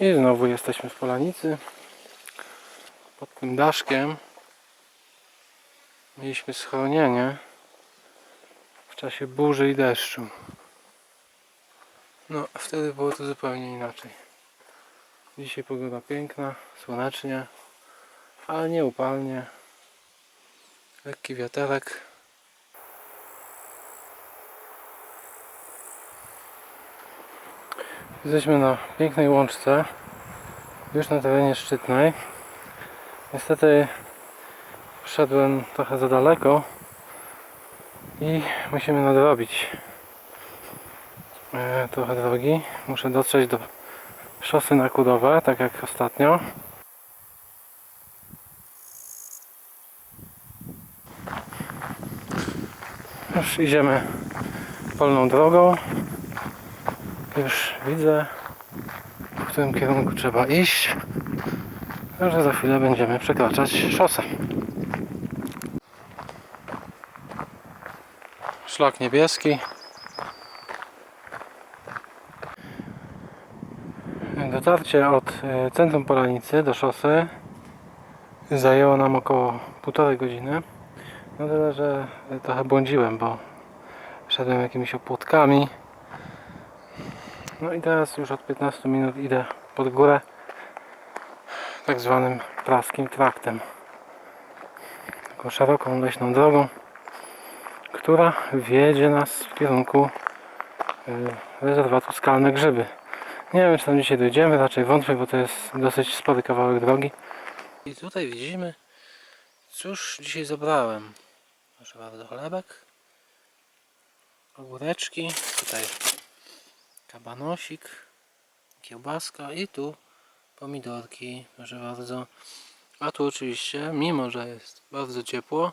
I znowu jesteśmy w Polanicy. Pod tym daszkiem mieliśmy schronienie w czasie burzy i deszczu. No, wtedy było to zupełnie inaczej. Dzisiaj pogoda piękna, słonecznie, ale nie upalnie. Lekki wiaterek. Jesteśmy na pięknej łączce, już na terenie szczytnej. Niestety szedłem trochę za daleko i musimy nadrobić e, trochę drogi. Muszę dotrzeć do szosy na tak jak ostatnio. Już idziemy polną drogą. Już widzę, w którym kierunku trzeba iść. Także za chwilę będziemy przekraczać szosę. Szlak niebieski. Dotarcie od e, centrum Polanicy do szosy zajęło nam około półtorej godziny. No tyle, że trochę błądziłem, bo szedłem jakimiś opłotkami. No i teraz już od 15 minut idę pod górę tak zwanym praskim traktem. Taką szeroką leśną drogą, która wiedzie nas w kierunku y, rezerwatu Skalne Grzyby. Nie wiem, czy tam dzisiaj dojdziemy, raczej wątpię, bo to jest dosyć spory kawałek drogi. I tutaj widzimy, cóż dzisiaj zabrałem. Proszę bardzo, chlebek, ogóreczki, tutaj kabanosik, kiełbaska i tu pomidorki, proszę bardzo. A tu oczywiście, mimo że jest bardzo ciepło,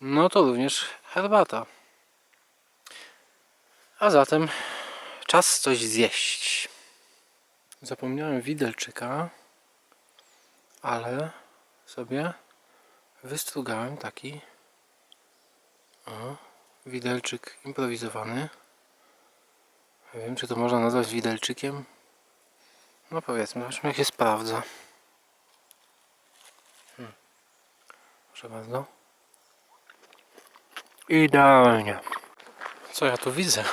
no to również herbata. A zatem czas coś zjeść. Zapomniałem widelczyka, ale sobie wystrugałem taki o, widelczyk improwizowany. Nie wiem, czy to można nazwać widelczykiem. No powiedzmy, zobaczmy jak się sprawdza. Hmm. Proszę bardzo. Idealnie. Co ja tu widzę?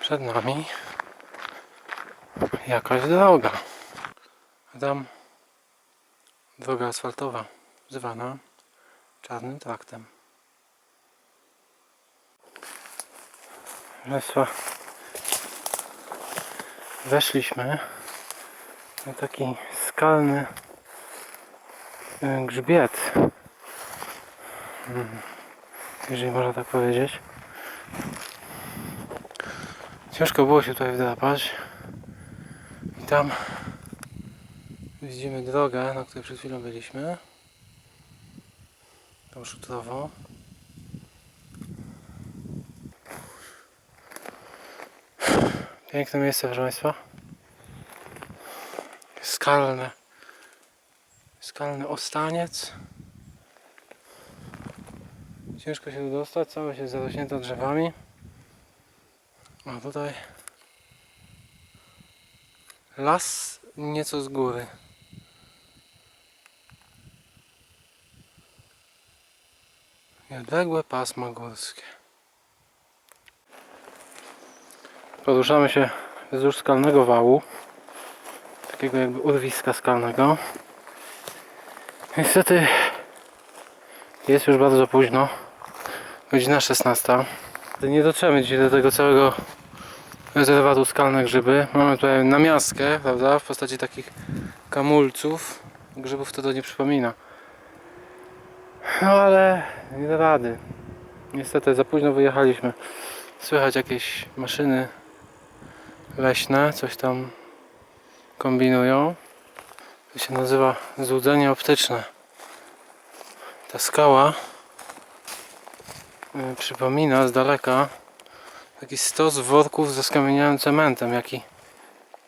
Przed nami jakaś droga. Tam droga asfaltowa, zwana czarnym traktem. Państwa, weszliśmy na taki skalny e, grzbiet, Mm, jeżeli można tak powiedzieć. Ciężko było się tutaj wdrapać. I tam widzimy drogę, na której przed chwilą byliśmy. Tą szutrową. Piękne miejsce, proszę Państwa. Skalne. Skalny ostaniec. Ciężko się tu dostać, całe się zarośnięte drzewami. A tutaj las nieco z góry. I odległe pasma górskie. Poruszamy się wzdłuż skalnego wału. Takiego jakby urwiska skalnego. Niestety jest już bardzo późno. Godzina 16. Nie dotrzemy dzisiaj do tego całego rezerwatu skalne grzyby. Mamy tutaj namiastkę, prawda, w postaci takich kamulców. Grzybów to to nie przypomina. No ale nie da rady. Niestety za późno wyjechaliśmy. Słychać jakieś maszyny leśne, coś tam kombinują. To się nazywa złudzenie optyczne. Ta skała y, przypomina z daleka taki stos worków ze skamieniałym cementem, jaki,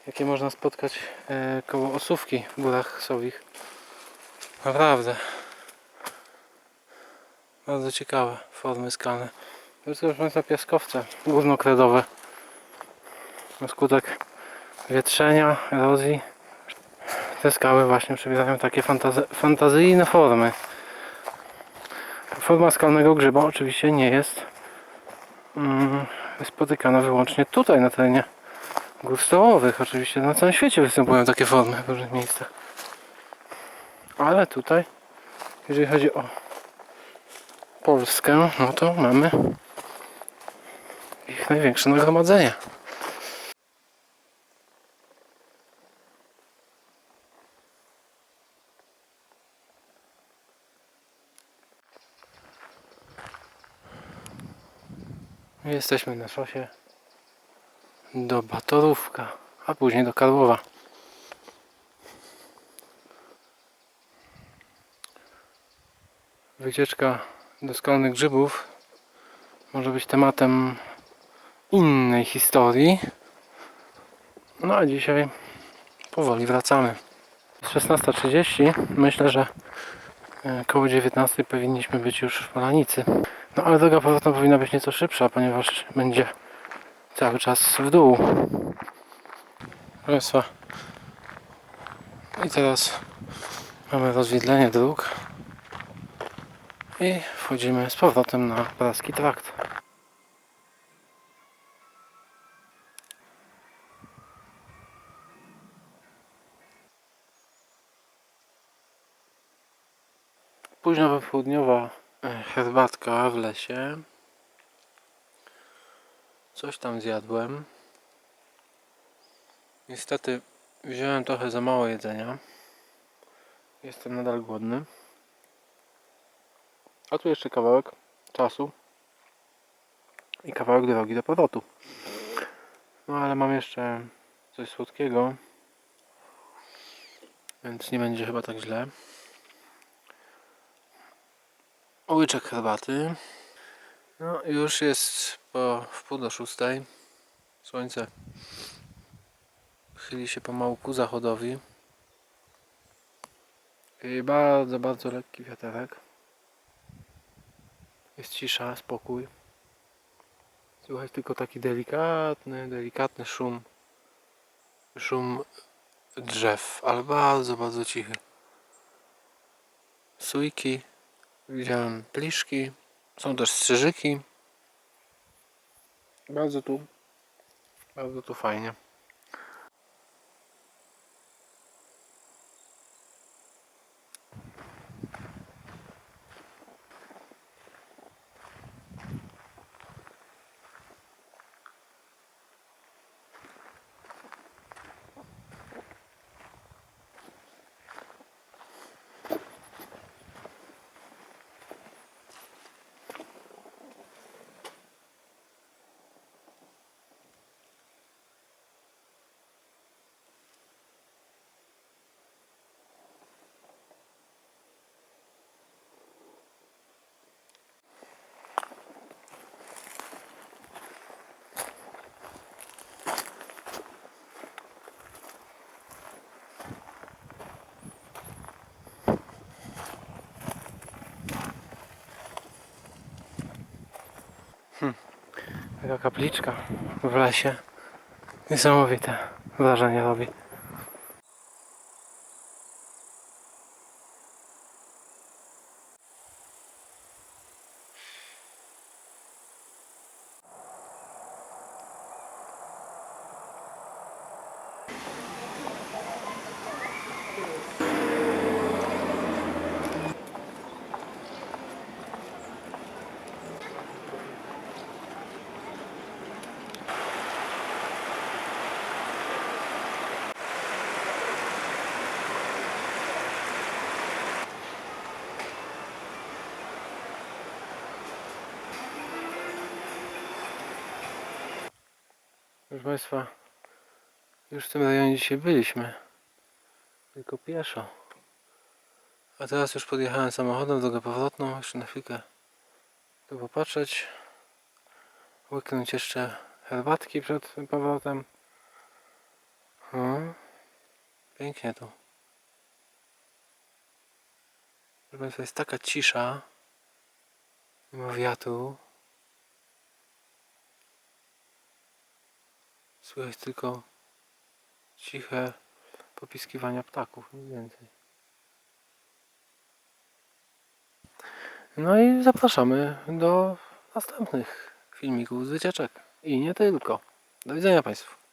jakie można spotkać e, koło Osówki w górach Sowich. Naprawdę. Bardzo ciekawe formy skalne. To jest proszę Państwa piaskowce górnokredowe. Na skutek wietrzenia, erozji. Te skały właśnie przybierają takie fantazy fantazyjne formy. Forma skalnego grzyba oczywiście nie jest mm, spotykana wyłącznie tutaj na terenie gór stołowych. Oczywiście na całym świecie występują takie formy w różnych miejscach. Ale tutaj, jeżeli chodzi o Polskę, no to mamy ich największe nagromadzenie. Jesteśmy na szosie do Batorówka, a później do Karłowa. Wycieczka do skalnych grzybów może być tematem innej historii. No a dzisiaj powoli wracamy. Jest 16.30. Myślę, że koło 19 powinniśmy być już w Polanicy. No ale droga powrotna powinna być nieco szybsza, ponieważ będzie cały czas w dół. Państwa. I teraz mamy rozwidlenie dróg. I wchodzimy z powrotem na praski trakt. Późno popołudniowa e, herbatka w lesie. Coś tam zjadłem. Niestety wziąłem trochę za mało jedzenia. Jestem nadal głodny. A tu jeszcze kawałek czasu i kawałek drogi do powrotu. No ale mam jeszcze coś słodkiego, więc nie będzie chyba tak źle. Łyczek herbaty. No już jest po wpół do szóstej. Słońce chyli się pomału ku zachodowi. I bardzo, bardzo lekki wiaterek. Jest cisza, spokój. Słychać tylko taki delikatny, delikatny szum. Szum drzew, ale bardzo, bardzo cichy. Sójki, widziałem pliszki, są też strzyżyki. Bardzo tu, bardzo tu fajnie. Taka kapliczka w lesie. Niesamowite wrażenie robi. Proszę Państwa, już w tym rejonie dzisiaj byliśmy. Tylko pieszo. A teraz już podjechałem samochodem drogę powrotną. Jeszcze na chwilkę tu popatrzeć. Łyknąć jeszcze herbatki przed powrotem. No. Pięknie tu. Proszę Państwa, jest taka cisza. Nie ma wiatru. Słychać tylko ciche popiskiwania ptaków, nic więcej. No i zapraszamy do następnych filmików z wycieczek. I nie tylko. Do widzenia Państwu.